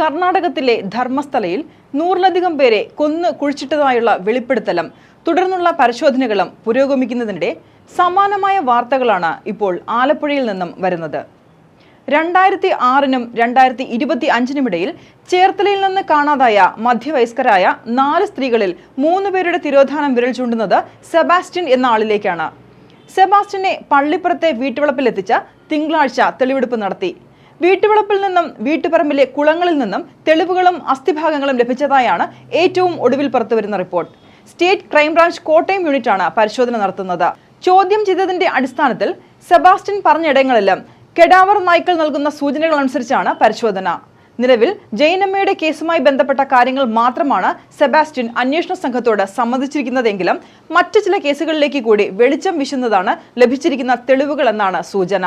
കർണാടകത്തിലെ ധർമ്മസ്ഥലയിൽ നൂറിലധികം പേരെ കൊന്നു കുഴിച്ചിട്ടതായുള്ള വെളിപ്പെടുത്തലും തുടർന്നുള്ള പരിശോധനകളും പുരോഗമിക്കുന്നതിനിടെ സമാനമായ വാർത്തകളാണ് ഇപ്പോൾ ആലപ്പുഴയിൽ നിന്നും വരുന്നത്. രണ്ടായിരത്തി ആറിനും രണ്ടായിരത്തി ഇരുപത്തി അഞ്ചിനുമിടയിൽ ചേർത്തലയിൽ നിന്ന് കാണാതായ മധ്യവയസ്കരായ നാല് സ്ത്രീകളിൽ മൂന്ന് പേരുടെ തിരോധാനം വിരൽ ചൂണ്ടുന്നത് സെബാസ്റ്റ്യൻ എന്ന ആളിലേക്കാണ്. സെബാസ്റ്റ്യനെ പള്ളിപ്പുറത്തെ വീട്ടുവളപ്പിലെത്തിച്ച് തിങ്കളാഴ്ച തെളിവെടുപ്പ് നടത്തി. വീട്ടുവളപ്പിൽ നിന്നും വീട്ടുപറമ്പിലെ കുളങ്ങളിൽ നിന്നും തെളിവുകളും അസ്ഥിഭാഗങ്ങളും ലഭിച്ചതായാണ് ഏറ്റവും ഒടുവിൽ പുറത്തുവരുന്ന റിപ്പോർട്ട്. സ്റ്റേറ്റ് ക്രൈംബ്രാഞ്ച് കോട്ടയം യൂണിറ്റാണ് പരിശോധന നടത്തുന്നത്. ചോദ്യം ചെയ്തതിന്റെ അടിസ്ഥാനത്തിൽ സെബാസ്റ്റ്യൻ പറഞ്ഞിടങ്ങളിലും കെഡാവർ നായ്ക്കൾ നൽകുന്ന സൂചനകൾ അനുസരിച്ചാണ് പരിശോധന. നിലവിൽ ജയനമ്മയുടെ കേസുമായി ബന്ധപ്പെട്ട കാര്യങ്ങൾ മാത്രമാണ് സെബാസ്റ്റ്യൻ അന്വേഷണ സംഘത്തോട് സമ്മതിച്ചിരിക്കുന്നതെങ്കിലും മറ്റു ചില കേസുകളിലേക്ക് കൂടി വെളിച്ചം വീശുന്നതാണ് ലഭിച്ചിരിക്കുന്ന തെളിവുകൾ എന്നാണ് സൂചന.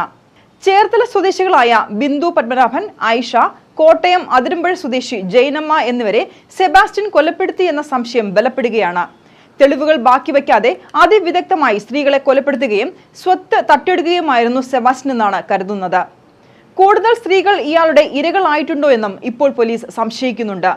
ചേർത്തല സ്വദേശികളായ ബിന്ദു പത്മനാഭൻ ഐഷ കോട്ടയം അതിരമ്പുഴ സ്വദേശി ജൈനമ്മ എന്നിവരെ സെബാസ്റ്റ്യൻ കൊലപ്പെടുത്തി എന്ന സംശയം ബലപ്പെടുകയാണ്. തെളിവുകൾ ബാക്കി വയ്ക്കാതെ അതിവിദഗ്ധമായി സ്ത്രീകളെ കൊലപ്പെടുത്തുകയും സ്വത്ത് തട്ടിയെടുക്കുകയുമായിരുന്നു സെബാസ്റ്റ്യൻ എന്നാണ് കരുതുന്നത്. കൂടുതൽ സ്ത്രീകൾ ഇയാളുടെ ഇരകളായിട്ടുണ്ടോ എന്നും ഇപ്പോൾ പോലീസ് സംശയിക്കുന്നുണ്ട്.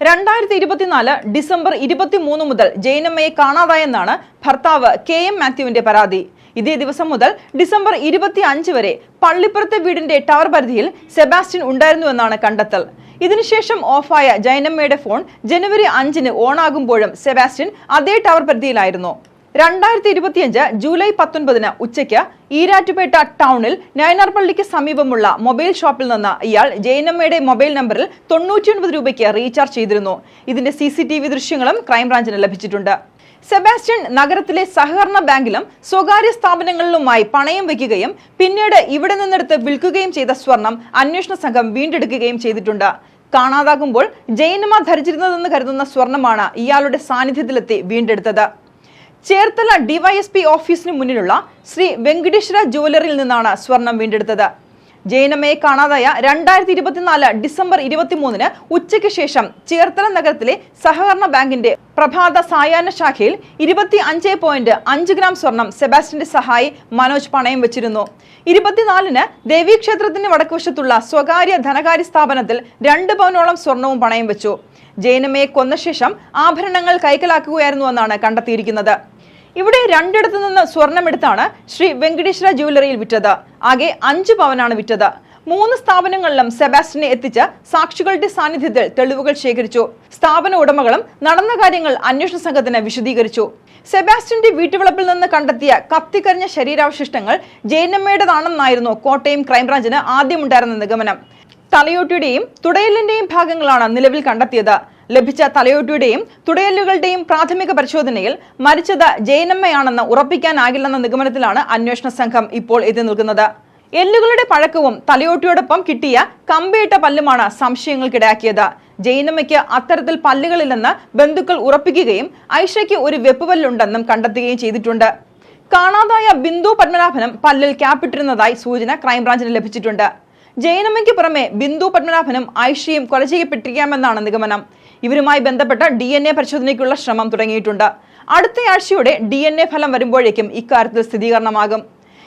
രണ്ടായിരത്തി ഇരുപത്തിനാല് ഡിസംബർ ഇരുപത്തിമൂന്ന് മുതൽ ജൈനമ്മയെ കാണാതായെന്നാണ് ഭർത്താവ് കെ എം മാത്യുവിന്റെ പരാതി. ഇതേ ദിവസം മുതൽ ഡിസംബർ ഇരുപത്തി അഞ്ച് വരെ പള്ളിപ്പുറത്തെ വീടിന്റെ ടവർ പരിധിയിൽ സെബാസ്റ്റ്യൻ ഉണ്ടായിരുന്നുവെന്നാണ് കണ്ടെത്തൽ. ഇതിനുശേഷം ഓഫായ ജൈനമ്മയുടെ ഫോൺ ജനുവരി അഞ്ചിന് ഓണാകുമ്പോഴും സെബാസ്റ്റ്യൻ അതേ ടവർ പരിധിയിലായിരുന്നു. രണ്ടായിരത്തി ഇരുപത്തിയഞ്ച് ജൂലൈ പത്തൊൻപതിന് ഉച്ചയ്ക്ക് ഈരാറ്റുപേട്ട ടൗണിൽ നയനാർപള്ളിക്ക് സമീപമുള്ള മൊബൈൽ ഷോപ്പിൽ നിന്ന് ഇയാൾ ജയനമ്മയുടെ മൊബൈൽ നമ്പറിൽ തൊണ്ണൂറ്റിയൊൻപത് രൂപയ്ക്ക് റീചാർജ് ചെയ്തിരുന്നു. ഇതിന്റെ സി ദൃശ്യങ്ങളും ക്രൈംബ്രാഞ്ചിന് ലഭിച്ചിട്ടുണ്ട്. സെബാസ്റ്റ്യൻ നഗരത്തിലെ സഹകരണ ബാങ്കിലും സ്വകാര്യ സ്ഥാപനങ്ങളിലുമായി പണയം വയ്ക്കുകയും പിന്നീട് ഇവിടെ നിന്നെടുത്ത് വിൽക്കുകയും ചെയ്ത സ്വർണം അന്വേഷണ സംഘം വീണ്ടെടുക്കുകയും ചെയ്തിട്ടുണ്ട്. കാണാതാകുമ്പോൾ ജയനമ ധരിച്ചിരുന്നതെന്ന് കരുതുന്ന സ്വർണമാണ് ഇയാളുടെ സാന്നിധ്യത്തിലെത്തി വീണ്ടെടുത്തത്. ചേർത്തല ഡിവൈഎസ്പി ഓഫീസിന് മുന്നിലുള്ള ശ്രീ വെങ്കടേശ്വര ജുവലറിയിൽ നിന്നാണ് സ്വർണം വീണ്ടെടുത്തത്. ജൈനമ്മയെ കാണാതായ രണ്ടായിരത്തി ഇരുപത്തിനാല് ഡിസംബർ ഇരുപത്തിമൂന്നിന് ഉച്ചയ്ക്ക് ശേഷം ചേർത്തല നഗരത്തിലെ സഹകരണ ബാങ്കിന്റെ പ്രഭാത സായാഹ്ന ശാഖയിൽ ഇരുപത്തി അഞ്ച് പോയിന്റ് അഞ്ച് ഗ്രാം സ്വർണം സെബാസ്റ്റിന്റെ സഹായി മനോജ് പണയം വെച്ചിരുന്നു. ഇരുപത്തിനാലിന് ദേവീക്ഷേത്രത്തിന് വടക്കുവശത്തുള്ള സ്വകാര്യ ധനകാര്യ സ്ഥാപനത്തിൽ രണ്ട് പവനോളം സ്വർണവും പണയം വെച്ചു. ജയനമ്മയെ കൊന്ന ശേഷം ആഭരണങ്ങൾ കൈക്കലാക്കുകയായിരുന്നുവെന്നാണ് കണ്ടെത്തിയിരിക്കുന്നത്. ഇവിടെ രണ്ടിടത്തു നിന്ന് സ്വർണമെടുത്താണ് ശ്രീ വെങ്കടേശ്വര ജുവലറിയിൽ വിറ്റത്. ആകെ അഞ്ച് പവനാണ് വിറ്റത്. മൂന്ന് സ്ഥാപനങ്ങളിലും സെബാസ്റ്റിനെ എത്തിച്ച് സാക്ഷികളുടെ സാന്നിധ്യത്തിൽ തെളിവുകൾ ശേഖരിച്ചു. സ്ഥാപന ഉടമകളും നടന്ന കാര്യങ്ങൾ അന്വേഷണ സംഘത്തിന് വിശദീകരിച്ചു. സെബാസ്റ്റ്യന്റെ വീട്ടുവളപ്പിൽ നിന്ന് കണ്ടെത്തിയ കത്തിക്കരിഞ്ഞ ശരീരാവശിഷ്ടങ്ങൾ ജയനമ്മയുടേതാണെന്നായിരുന്നു കോട്ടയം ക്രൈംബ്രാഞ്ചിന് ആദ്യമുണ്ടായിരുന്ന നിഗമനം. തലയോട്ടിയുടെയും തുടയലിന്റെയും ഭാഗങ്ങളാണ് നിലവിൽ കണ്ടെത്തിയത്. ലഭിച്ച തലയോട്ടിയുടെയും തുടയല്ലുകളുടെയും പ്രാഥമിക പരിശോധനയിൽ മരിച്ചത് ജയനമ്മയാണെന്ന് ഉറപ്പിക്കാനാകില്ലെന്ന നിഗമനത്തിലാണ് അന്വേഷണ സംഘം ഇപ്പോൾ എത്തി നിൽക്കുന്നത്. എല്ലുകളുടെ പഴക്കവും തലയോട്ടിയോടൊപ്പം കിട്ടിയ കമ്പിയിട്ട പല്ലുമാണ് സംശയങ്ങൾക്കിടയാക്കിയത്. ജൈനമ്മയ്ക്ക് അത്തരത്തിൽ പല്ലുകളില്ലെന്ന് ബന്ധുക്കൾ ഉറപ്പിക്കുകയും ഐഷയ്ക്ക് ഒരു വെപ്പുപല്ലുണ്ടെന്നും കണ്ടെത്തുകയും ചെയ്തിട്ടുണ്ട്. കാണാതായ ബിന്ദു പത്മനാഭനും പല്ലിൽ ക്യാപ്പിട്ടിരുന്നതായി സൂചന ക്രൈംബ്രാഞ്ചിന് ലഭിച്ചിട്ടുണ്ട്. ജയനമ്മയ്ക്ക് പുറമെ ബിന്ദു പത്മനാഭനും ഐഷയും കൊല ചെയ്യപ്പെട്ടിരിക്കാമെന്നാണ് നിഗമനം. ഇവരുമായി ബന്ധപ്പെട്ട ഡി എൻ എ പരിശോധനയ്ക്കുള്ള ശ്രമം തുടങ്ങിയിട്ടുണ്ട്. അടുത്തയാഴ്ചയോടെ ഡി എൻ എ ഫലം വരുമ്പോഴേക്കും ഇക്കാര്യത്തിൽ സ്ഥിരീകരണമാകും.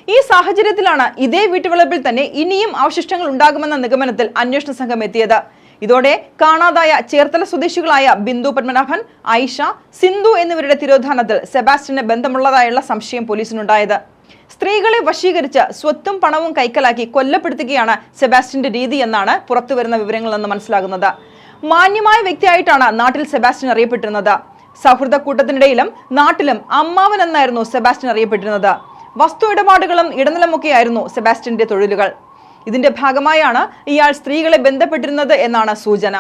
ഈ സാഹചര്യത്തിലാണ് ഇതേ വീട്ടുവളപ്പിൽ തന്നെ ഇനിയും അവശിഷ്ടങ്ങൾ ഉണ്ടാകുമെന്ന നിഗമനത്തിൽ അന്വേഷണ സംഘം എത്തിയത്. ഇതോടെ കാണാതായ ചേർത്തല സ്വദേശികളായ ബിന്ദു പത്മനാഭൻ ഐഷ സിന്ധു എന്നിവരുടെ തിരോധാനത്തിൽ സെബാസ്റ്റ്യന് ബന്ധമുള്ളതായുള്ള സംശയം പോലീസിനുണ്ടായത്. സ്ത്രീകളെ വശീകരിച്ച് സ്വത്തും പണവും കൈക്കലാക്കി കൊല്ലപ്പെടുത്തുകയാണ് സെബാസ്റ്റ്യന്റെ രീതി എന്നാണ് പുറത്തുവരുന്ന വിവരങ്ങളിൽ നിന്ന് മനസ്സിലാകുന്നത്. മാന്യമായ വ്യക്തിയായിട്ടാണ് നാട്ടിൽ സെബാസ്റ്റ്യൻ അറിയപ്പെട്ടിരുന്നത്. സൗഹൃദ കൂട്ടത്തിനിടയിലും നാട്ടിലും അമ്മാവൻ എന്നായിരുന്നു സെബാസ്റ്റ്യൻ അറിയപ്പെട്ടിരുന്നത്. വസ്തു ഇടപാടുകളും ഇടനിലമൊക്കെയായിരുന്നു സെബാസ്റ്റ്യന്റെ തൊഴിലുകൾ. ഇതിന്റെ ഭാഗമായാണ് ഇയാൾ സ്ത്രീകളെ ബന്ധപ്പെട്ടിരുന്നത് എന്നാണ് സൂചന.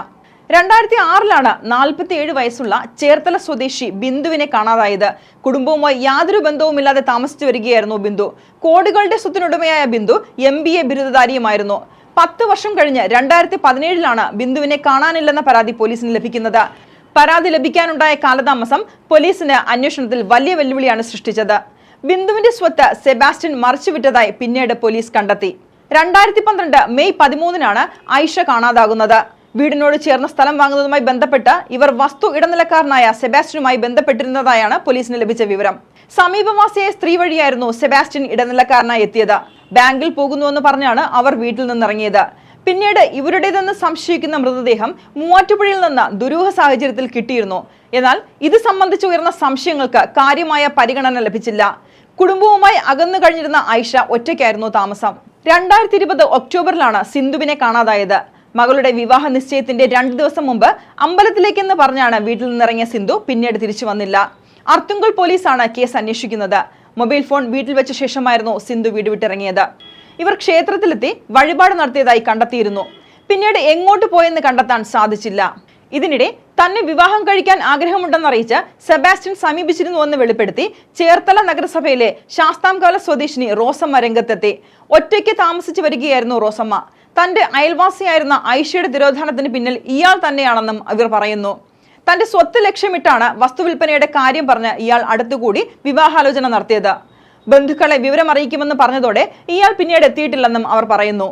രണ്ടായിരത്തി ആറിലാണ് നാൽപ്പത്തിയേഴ് വയസ്സുള്ള ചേർത്തല സ്വദേശി ബിന്ദുവിനെ കാണാതായത്. കുടുംബവുമായി യാതൊരു ബന്ധവുമില്ലാതെ താമസിച്ചു വരികയായിരുന്നു ബിന്ദു. കോടികളുടെ സ്വത്തിനുടമയായ ബിന്ദു എം ബി എ ബിരുദധാരിയുമായിരുന്നു. പത്ത് വർഷം കഴിഞ്ഞ് രണ്ടായിരത്തി പതിനേഴിലാണ് ബിന്ദുവിനെ കാണാനില്ലെന്ന പരാതി പോലീസിന് ലഭിക്കുന്നത്. പരാതി ലഭിക്കാനുണ്ടായ കാലതാമസം പോലീസിന് അന്വേഷണത്തിൽ വലിയ വെല്ലുവിളിയാണ് സൃഷ്ടിച്ചത്. ബിന്ദുവിന്റെ സ്വത്ത് സെബാസ്റ്റ്യൻ മറിച്ചുവിട്ടതായി പിന്നീട് പോലീസ് കണ്ടെത്തി. രണ്ടായിരത്തി പന്ത്രണ്ട് മെയ് പതിമൂന്നിനാണ് ഐഷ കാണാതാകുന്നത്. വീടിനോട് ചേർന്ന സ്ഥലം വാങ്ങുന്നതുമായി ബന്ധപ്പെട്ട് ഇവർ വസ്തു ഇടനിലക്കാരനായ സെബാസ്റ്റ്യനുമായി ബന്ധപ്പെട്ടിരുന്നതായാണ് പോലീസിന് ലഭിച്ച വിവരം. സമീപവാസിയായ സ്ത്രീ വഴിയായിരുന്നു സെബാസ്റ്റ്യൻ ഇടനിലക്കാരനായി എത്തിയത്. ബാങ്കിൽ പോകുന്നുവെന്ന് പറഞ്ഞാണ് അവർ വീട്ടിൽ നിന്നിറങ്ങിയത്. പിന്നീട് ഇവരുടേതെന്ന് സംശയിക്കുന്ന മൃതദേഹം മൂവാറ്റുപുഴയിൽ നിന്ന് ദുരൂഹ സാഹചര്യത്തിൽ കിട്ടിയിരുന്നു. എന്നാൽ ഇത് സംബന്ധിച്ച് ഉയർന്ന സംശയങ്ങൾക്ക് കാര്യമായ പരിഗണന ലഭിച്ചില്ല. കുടുംബവുമായി അകന്നു കഴിഞ്ഞിരുന്ന ഐഷ ഒറ്റയ്ക്കായിരുന്നു താമസം. രണ്ടായിരത്തി ഇരുപത് ഒക്ടോബറിലാണ് സിന്ധുവിനെ കാണാതായത്. മകളുടെ വിവാഹ നിശ്ചയത്തിന്റെ രണ്ടു ദിവസം മുമ്പ് അമ്പലത്തിലേക്കെന്ന് പറഞ്ഞാണ് വീട്ടിൽ നിന്നിറങ്ങിയ സിന്ധു പിന്നീട് തിരിച്ചു വന്നില്ല. അർത്തുങ്കൽ പോലീസാണ് കേസ് അന്വേഷിക്കുന്നത്. മൊബൈൽ ഫോൺ വീട്ടിൽ വെച്ച ശേഷമായിരുന്നു സിന്ധു വീട് വിട്ടിറങ്ങിയത്. ഇവർ ക്ഷേത്രത്തിലെത്തി വഴിപാട് നടത്തിയതായി കണ്ടെത്തിയിരുന്നു. പിന്നീട് എങ്ങോട്ട് പോയെന്ന് കണ്ടെത്താൻ സാധിച്ചില്ല. ഇതിനിടെ തന്നെ വിവാഹം കഴിക്കാൻ ആഗ്രഹമുണ്ടെന്നറിയിച്ച് സെബാസ്റ്റ്യൻ സമീപിച്ചിരുന്നുവെന്ന് വെളിപ്പെടുത്തി ചേർത്തല നഗരസഭയിലെ ശാസ്താംകാല സ്വദേശിനി റോസമ്മ രംഗത്തെത്തി. ഒറ്റയ്ക്ക് താമസിച്ചു വരികയായിരുന്നു റോസമ്മ. തന്റെ അയൽവാസിയായിരുന്ന ഐഷയുടെ തിരോധാനത്തിന് പിന്നിൽ ഇയാൾ തന്നെയാണെന്നും ഇവർ പറയുന്നു. തന്റെ സ്വത്ത് ലക്ഷ്യമിട്ടാണ് വസ്തുവിൽപ്പനയുടെ കാര്യം പറഞ്ഞ് ഇയാൾ അടുത്തുകൂടി വിവാഹാലോചന നടത്തിയത്. ബന്ധുക്കളെ വിവരമറിയിക്കുമെന്ന് പറഞ്ഞതോടെ ഇയാൾ പിന്നീട് എത്തിയിട്ടില്ലെന്നും അവർ പറയുന്നു.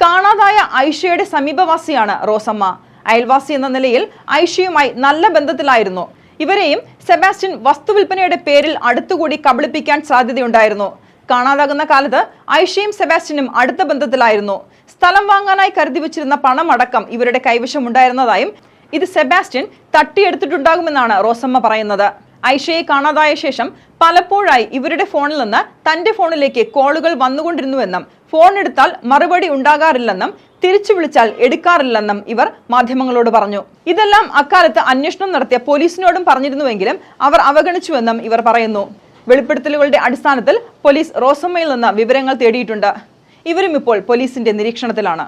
കാണാതായ ഐഷയുടെ സമീപവാസിയാണ് റോസമ്മ. അയൽവാസി എന്ന നിലയിൽ ഐഷയുമായി നല്ല ബന്ധത്തിലായിരുന്നു. ഇവരെയും സെബാസ്റ്റ്യൻ വസ്തുവിൽപ്പനയുടെ പേരിൽ അടുത്തുകൂടി കബളിപ്പിക്കാൻ സാധ്യതയുണ്ടായിരുന്നു. കാണാതാകുന്ന കാലത്ത് ഐഷയും സെബാസ്റ്റ്യനും അടുത്ത ബന്ധത്തിലായിരുന്നു. സ്ഥലം വാങ്ങാനായി കരുതി വച്ചിരുന്ന പണമടക്കം ഇവരുടെ കൈവശമുണ്ടായിരുന്നതായും ഇത് സെബാസ്റ്റ്യൻ തട്ടിയെടുത്തിട്ടുണ്ടാകുമെന്നാണ് റോസമ്മ പറയുന്നത്. ഐഷയെ കാണാതായ ശേഷം പലപ്പോഴായി ഇവരുടെ ഫോണിൽ നിന്ന് തന്റെ ഫോണിലേക്ക് കോളുകൾ വന്നുകൊണ്ടിരുന്നുവെന്നും ഫോൺ എടുത്താൽ മറുപടി ഉണ്ടാകാറില്ലെന്നും തിരിച്ചു വിളിച്ചാൽ എടുക്കാറില്ലെന്നും ഇവർ മാധ്യമങ്ങളോട് പറഞ്ഞു. ഇതെല്ലാം അക്കാലത്ത് അന്വേഷണം നടത്തിയ പോലീസിനോടും പറഞ്ഞിരുന്നുവെങ്കിലും അവർ അവഗണിച്ചുവെന്നും ഇവർ പറയുന്നു. വെളിപ്പെടുത്തലുകളുടെ അടിസ്ഥാനത്തിൽ പോലീസ് റോസമ്മയിൽ നിന്ന് വിവരങ്ങൾ തേടിയിട്ടുണ്ട്. ഇവരും ഇപ്പോൾ പോലീസിന്റെ നിരീക്ഷണത്തിലാണ്.